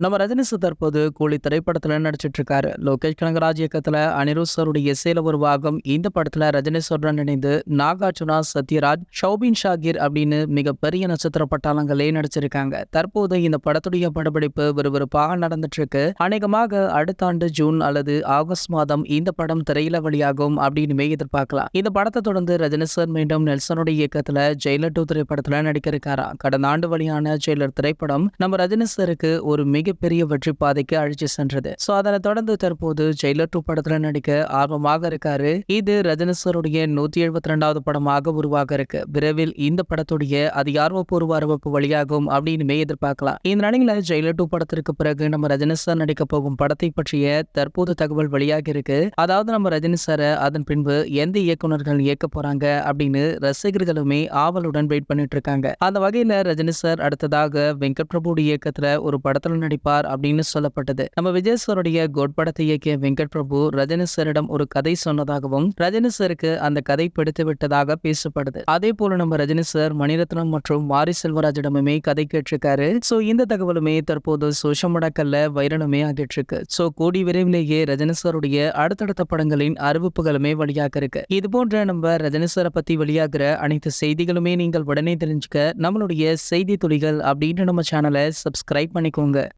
நம்ம ரஜினி சார் தற்போது கூலி திரைப்படத்துல நடிச்சிட்டு இருக்காரு லோகேஷ் கனகராஜ் இயக்கத்துல அனிருத் சாருடைய இசையில உருவாகும் இந்த படத்துல ரஜினி சாருடன் இணைந்து நாகார்ஜுனா சத்யராஜ் ஷௌபின் ஷாகிர் அப்படின்னு மிகப்பெரிய நட்சத்திர பட்டாளங்களே நடிச்சிருக்காங்க. தற்போது இந்த படத்துடைய படப்பிடிப்பு விறுவிறுப்பாக நடந்துட்டு இருக்கு அநேகமாக அடுத்த ஆண்டு ஜூன் அல்லது ஆகஸ்ட் மாதம் இந்த படம் திரையில வெளியாகும் அப்படின்னு எதிர்பார்க்கலாம். இந்த படத்தை தொடர்ந்து ரஜினி சார் மீண்டும் நெல்சனுடைய இயக்கத்துல ஜெயிலர் டூ திரைப்படத்துல நடிக்க இருக்காரா? கடந்த ஆண்டு வழியான ஜெயிலர் திரைப்படம் நம்ம ரஜினி சாருக்கு ஒரு மிக மிகப்பெரிய வெற்றி பாதைக்கு அழிச்சு சென்றது. சோ அதனை தொடர்ந்து தற்போது ஜெயிலர் டூ படத்துல நடிக்க ஆர்வமாக இருக்காரு. இது ரஜினி சாருடைய நூத்தி எழுபத்தி ரெண்டாவது படமாக உருவாக இருக்கு. விரைவில் இந்த படத்துடைய அதிகாரப்பூர்வ அறிவிப்பு வழியாகும் அப்படின்னுமே எதிர்பார்க்கலாம். இந்த நிலையில ஜெயிலர் டூ படத்திற்கு பிறகு நம்ம ரஜினி சார் நடிக்க போகும் படத்தை பற்றிய தற்போது தகவல் வெளியாகி இருக்கு. அதாவது நம்ம ரஜினி சாரை அதன் பின்பு எந்த இயக்குநர்கள் இயக்க போறாங்க அப்படின்னு ரசிகர்களுமே ஆவலுடன் வெயிட் பண்ணிட்டு இருக்காங்க. அந்த வகையில ரஜினி சார் அடுத்ததாக வெங்கட் பிரபு இயக்கத்துல ஒரு படத்துல நடிப்பார் அப்படின்னு சொல்லப்பட்டது. நம்ம விஜய் சாருடைய கோட் படத்தை இயக்கிய வெங்கட் பிரபு ரஜினி சாரிடம் ஒரு கதை சொன்னதாகவும் ரஜினி சாருக்கு அந்த கதை பிடித்து விட்டதாக பேசப்படுது. அதே போல நம்ம ரஜினி சார் மணிரத்னம் மற்றும் மாரி செல்வராஜிடமுமே கதை கேட்டிருக்காரு. சோ இந்த தகவலுமே தற்போது சோஷியல் மீடியாக்கள்ல வைரலுமே ஆகிட்டு இருக்கு சோ கூடி விரைவிலேயே ரஜினி சாருடைய அடுத்தடுத்த படங்களின் அறிவிப்புகளுமே வெளியாக இருக்கு. இது போன்ற நம்ம ரஜினி சாரை பத்தி வெளியாகிற அனைத்து செய்திகளுமே நீங்கள் உடனே தெரிஞ்சுக்க நம்மளுடைய செய்தி துளிகள் அப்படின்னு நம்ம சேனலை சப்ஸ்கிரைப் பண்ணிக்கோங்க.